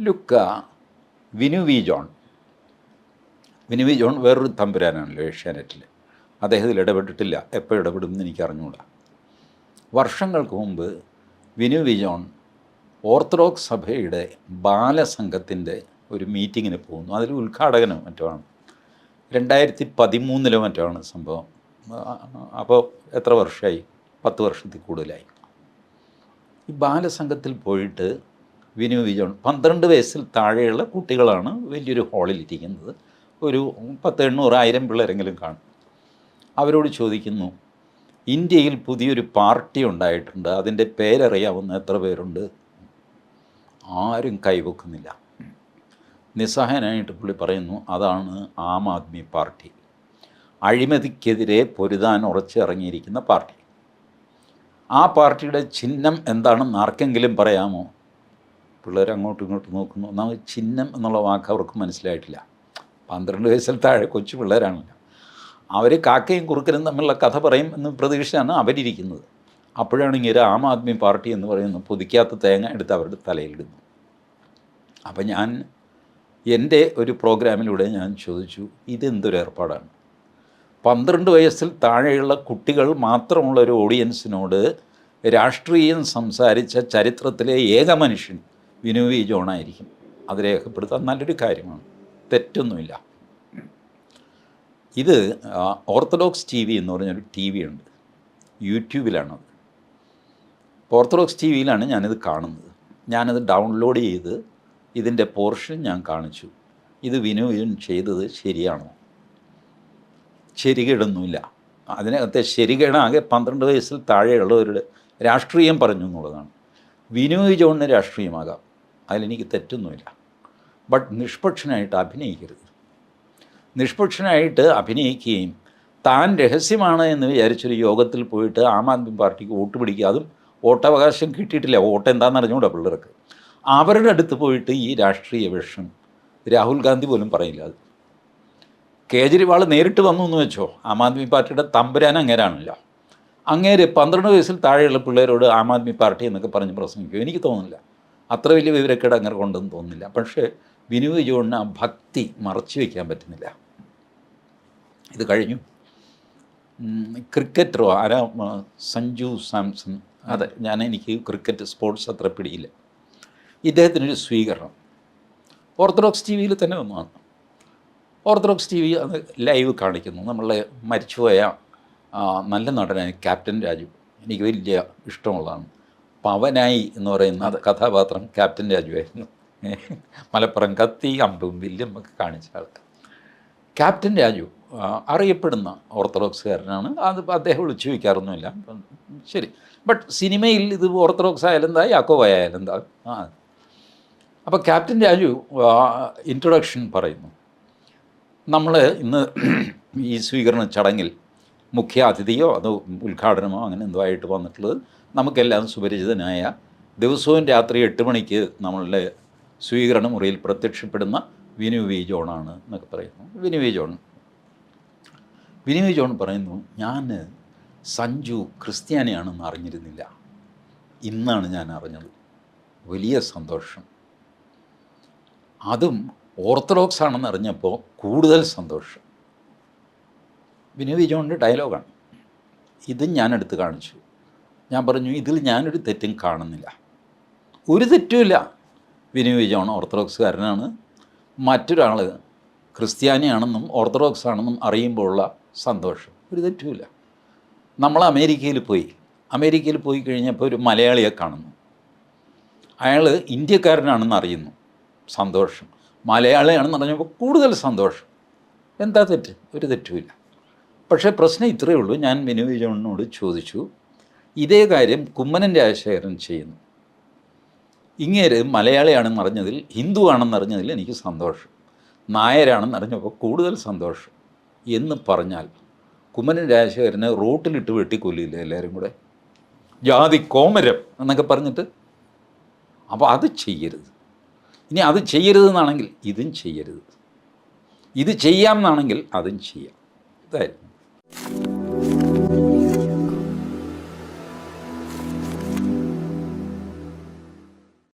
ലുക്ക Vinu V John. Vinu V John വേറൊരു തമ്പുരാനാണല്ലോ ഏഷ്യാനെറ്റിൽ അദ്ദേഹം ഇതിൽ ഇടപെട്ടിട്ടില്ല. എപ്പോൾ ഇടപെടുമെന്ന് എനിക്ക് അറിഞ്ഞുകൂടാ വർഷങ്ങൾക്ക് മുമ്പ് വിനു വി ജോൺ ഓർത്തഡോക്സ് സഭയുടെ ബാലസംഘത്തിന്റെ ഒരു മീറ്റിങ്ങിന് പോകുന്നു. അതിൽ ഉദ്ഘാടകനോ മറ്റോ ആണ് രണ്ടായിരത്തി പതിമൂന്നിലോ മറ്റോ ആണ് സംഭവം. അപ്പോൾ എത്ര വർഷമായി? പത്ത് വർഷത്തിൽ കൂടുതലായി. ഈ ബാലസംഘത്തിൽ പോയിട്ട് വിനു വിജോൺ പന്ത്രണ്ട് വയസ്സിൽ താഴെയുള്ള കുട്ടികളാണ് വലിയൊരു ഹാളിൽ ഇരിക്കുന്നത് ഒരു പത്ത് എണ്ണൂറ് ആയിരം പിള്ളേരെങ്കിലും കാണും. അവരോട് ചോദിക്കുന്നു ഇന്ത്യയിൽ പുതിയൊരു പാർട്ടി ഉണ്ടായിട്ടുണ്ട്. അതിന്റെ പേരറിയാവുന്ന എത്ര പേരുണ്ട്? ആരും കൈവെക്കുന്നില്ല. നിസ്സഹായനായിട്ട് പുള്ളി പറയുന്നു അതാണ് ആം ആദ്മി പാർട്ടി. അഴിമതിക്കെതിരെ പൊരുതാൻ ഉറച്ചിറങ്ങിയിരിക്കുന്ന പാർട്ടി. ആ പാർട്ടിയുടെ ചിഹ്നം എന്താണെന്ന് ആർക്കെങ്കിലും പറയാമോ? പിള്ളേർ അങ്ങോട്ടും ഇങ്ങോട്ടും നോക്കുന്നു. ഒന്നാമത് ചിഹ്നം എന്നുള്ള വാക്ക് അവർക്ക് മനസ്സിലായിട്ടില്ല. പന്ത്രണ്ട് വയസ്സിൽ താഴെ കൊച്ചു പിള്ളേരാണല്ലോ. അവർ കാക്കയും കുറുക്കനും തമ്മിലുള്ള കഥ പറയും എന്ന് പ്രതീക്ഷയാണ് അവരിയ്ക്കുന്നത് അപ്പോഴാണ് ഇങ്ങനെ ആം ആദ്മി പാർട്ടി എന്ന് പറയുന്നു പുതിക്കാത്ത തേങ്ങ എടുത്ത് അവരുടെ തലയിലിടുന്നു. അപ്പം ഞാൻ എന്റെ ഒരു പ്രോഗ്രാമിലൂടെ ഞാൻ ചോദിച്ചു ഇതെന്തൊരു ഏർപ്പാടാണ്? പന്ത്രണ്ട് വയസ്സിൽ താഴെയുള്ള കുട്ടികൾ മാത്രമുള്ള ഒരു ഓഡിയൻസിനോട് രാഷ്ട്രീയം സംസാരിച്ച ചരിത്രത്തിലെ ഏക മനുഷ്യൻ വിനു വി ജോണായിരിക്കും അത് രേഖപ്പെടുത്താൻ നല്ലൊരു കാര്യമാണ്. തെറ്റൊന്നുമില്ല. ഇത് ഓർത്തഡോക്സ് ടി വി എന്ന് പറഞ്ഞൊരു ടി വി ഉണ്ട്. യൂട്യൂബിലാണത്. ഓർത്തഡോക്സ് ടി വിയിലാണ് ഞാനിത് കാണുന്നത്. ഞാനത് ഡൗൺലോഡ് ചെയ്ത് ഇതിന്റെ പോർഷൻ ഞാൻ കാണിച്ചു. ഇത് വിനു വിജയൻ ചെയ്തത് ശരിയാണോ? ശരികേടൊന്നുമില്ല. അതിനകത്തെ ശരികേട് ആകെ പന്ത്രണ്ട് വയസ്സിൽ താഴെയുള്ളവരുടെ രാഷ്ട്രീയം പറഞ്ഞു എന്നുള്ളതാണ്. വിനു ജോണിന് രാഷ്ട്രീയമാകാം. അതിലെനിക്ക് തെറ്റൊന്നുമില്ല. ബട്ട് നിഷ്പക്ഷനായിട്ട് അഭിനയിക്കരുത്. നിഷ്പക്ഷനായിട്ട് അഭിനയിക്കുകയും താൻ രഹസ്യമാണ് എന്ന് വിചാരിച്ചൊരു യോഗത്തിൽ പോയിട്ട് ആം ആദ്മി പാർട്ടിക്ക് വോട്ട് പിടിക്കുക അതും വോട്ടവകാശം കിട്ടിയിട്ടില്ല. വോട്ട് എന്താണെന്ന് അറിഞ്ഞുകൂടാ പിള്ളേർക്ക്. അവരുടെ അടുത്ത് പോയിട്ട് ഈ രാഷ്ട്രീയ വിഷം രാഹുൽ ഗാന്ധി പോലും പറയില്ല അത്. കേജ്രിവാൾ നേരിട്ട് വന്നു എന്ന് വെച്ചോ? ആം ആദ്മി പാർട്ടിയുടെ തമ്പുരാൻ അങ്ങേരാണല്ലോ. അങ്ങേര് പന്ത്രണ്ട് വയസ്സിൽ താഴെയുള്ള പിള്ളേരോട് ആം ആദ്മി പാർട്ടി എന്നൊക്കെ പറഞ്ഞ് പ്രസംഗിക്കും. എനിക്ക് തോന്നുന്നില്ല. അത്ര വലിയ വിവരക്കേട് അങ്ങനെ കൊണ്ടെന്ന് തോന്നുന്നില്ല. പക്ഷേ വിനു ജോണിന് ആ ഭക്തി മറച്ചു വയ്ക്കാൻ പറ്റുന്നില്ല. ഇത് കഴിഞ്ഞു. ക്രിക്കറ്ററോ ആരാ സഞ്ജു സാംസൺ. അതെ ഞാൻ എനിക്ക് ക്രിക്കറ്റ് സ്പോർട്സ് അത്ര പിടിയില്ല. ഇദ്ദേഹത്തിനൊരു സ്വീകരണം. ഓർത്തഡോക്സ് ടി വിയിൽ തന്നെ വന്നതാണ് ഓർത്തഡോക്സ് ടി വി അത് ലൈവ് കാണിക്കുന്നു. നമ്മളെ മരിച്ചുപോയ നല്ല നടനായ ക്യാപ്റ്റൻ രാജു. എനിക്ക് വലിയ ഇഷ്ടമുള്ളതാണ്. പവനായി എന്ന് പറയുന്ന കഥാപാത്രം ക്യാപ്റ്റൻ രാജുവായിരുന്നു. മലപ്പുറം കത്തി അമ്പും വില്ലും ഒക്കെ കാണിച്ച ആൾക്ക് ക്യാപ്റ്റൻ രാജു അറിയപ്പെടുന്ന ഓർത്തഡോക്സുകാരനാണ്. അത് അദ്ദേഹം വിളിച്ചു വയ്ക്കാറൊന്നുമില്ല ശരി. ബട്ട് സിനിമയിൽ ഇത് ഓർത്തഡോക്സ് ആയാലും എന്താ യാക്കോബ ആയാലും എന്താ ആ. അപ്പോൾ ക്യാപ്റ്റൻ രാജു ഇൻട്രൊഡക്ഷൻ പറയുന്നു. നമ്മൾ ഇന്ന് ഈ സ്വീകരണ ചടങ്ങിൽ മുഖ്യ അതിഥിയോ അതോ ഉദ്ഘാടനമോ അങ്ങനെ എന്തോ ആയിട്ട് വന്നിട്ടുള്ളത് നമുക്കെല്ലാം സുപരിചിതനായ ദിവസവും രാത്രി എട്ട് മണിക്ക് നമ്മളുടെ സ്വീകരണ മുറിയിൽ പ്രത്യക്ഷപ്പെടുന്ന വിനു വി ജോണാണ് എന്നൊക്കെ പറയുന്നു. വിനു വി ജോൺ. വിനു വി ജോൺ പറയുന്നു ഞാൻ സഞ്ജു ക്രിസ്ത്യാനിയാണെന്ന് അറിഞ്ഞിരുന്നില്ല. ഇന്നാണ് ഞാൻ അറിഞ്ഞത്. വലിയ സന്തോഷം. അതും ഓർത്തഡോക്സ് ആണെന്ന് അറിഞ്ഞപ്പോൾ കൂടുതൽ സന്തോഷം. വിനു വിജോണിന്റെ ഡയലോഗാണ്. ഇത് ഞാൻ എടുത്ത് കാണിച്ചു. ഞാൻ പറഞ്ഞു ഇതിൽ ഞാനൊരു തെറ്റും കാണുന്നില്ല. ഒരു തെറ്റുമില്ല. വിനു വിജോൺ ഓർത്തഡോക്സുകാരനാണ്. മറ്റൊരാൾ ക്രിസ്ത്യാനിയാണെന്നും ഓർത്തഡോക്സ് ആണെന്നും അറിയുമ്പോഴുള്ള സന്തോഷം. ഒരു തെറ്റുമില്ല. നമ്മൾ അമേരിക്കയിൽ പോയി. അമേരിക്കയിൽ പോയി കഴിഞ്ഞപ്പോൾ ഒരു മലയാളിയെ കാണുന്നു. അയാൾ ഇന്ത്യക്കാരനാണെന്ന് അറിയുന്നു. സന്തോഷം. മലയാളിയാണെന്ന് അറിഞ്ഞപ്പോൾ കൂടുതൽ സന്തോഷം. എന്താ തെറ്റ്? ഒരു തെറ്റുമില്ല. പക്ഷേ പ്രശ്നം ഇത്രയേ ഉള്ളൂ. ഞാൻ വിനു വിജയനോട് ചോദിച്ചു ഇതേ കാര്യം കുമ്മനൻ രാജശേഖരൻ ചെയ്യുന്നു. ഇങ്ങേര് മലയാളിയാണെന്ന് അറിഞ്ഞതിൽ ഹിന്ദു ആണെന്ന് അറിഞ്ഞതിൽ എനിക്ക് സന്തോഷം. നായരാണെന്ന് അറിഞ്ഞപ്പോൾ കൂടുതൽ സന്തോഷം. എന്ന് പറഞ്ഞാൽ കുമ്മനൻ രാജശേഖരനെ റോട്ടിലിട്ട് വെട്ടിക്കൊല്ലില്ല എല്ലാവരും കൂടെ? ജാതി കോമരം എന്നൊക്കെ പറഞ്ഞിട്ട്. അപ്പോൾ അത് ചെയ്യരുത്. ഇനി അത് ചെയ്യരുതെന്നാണെങ്കിൽ ഇതും ചെയ്യരുത്. ഇത് ചെയ്യാമെന്നാണെങ്കിൽ അതും ചെയ്യാം. ഇതായിരുന്നു. Thank you.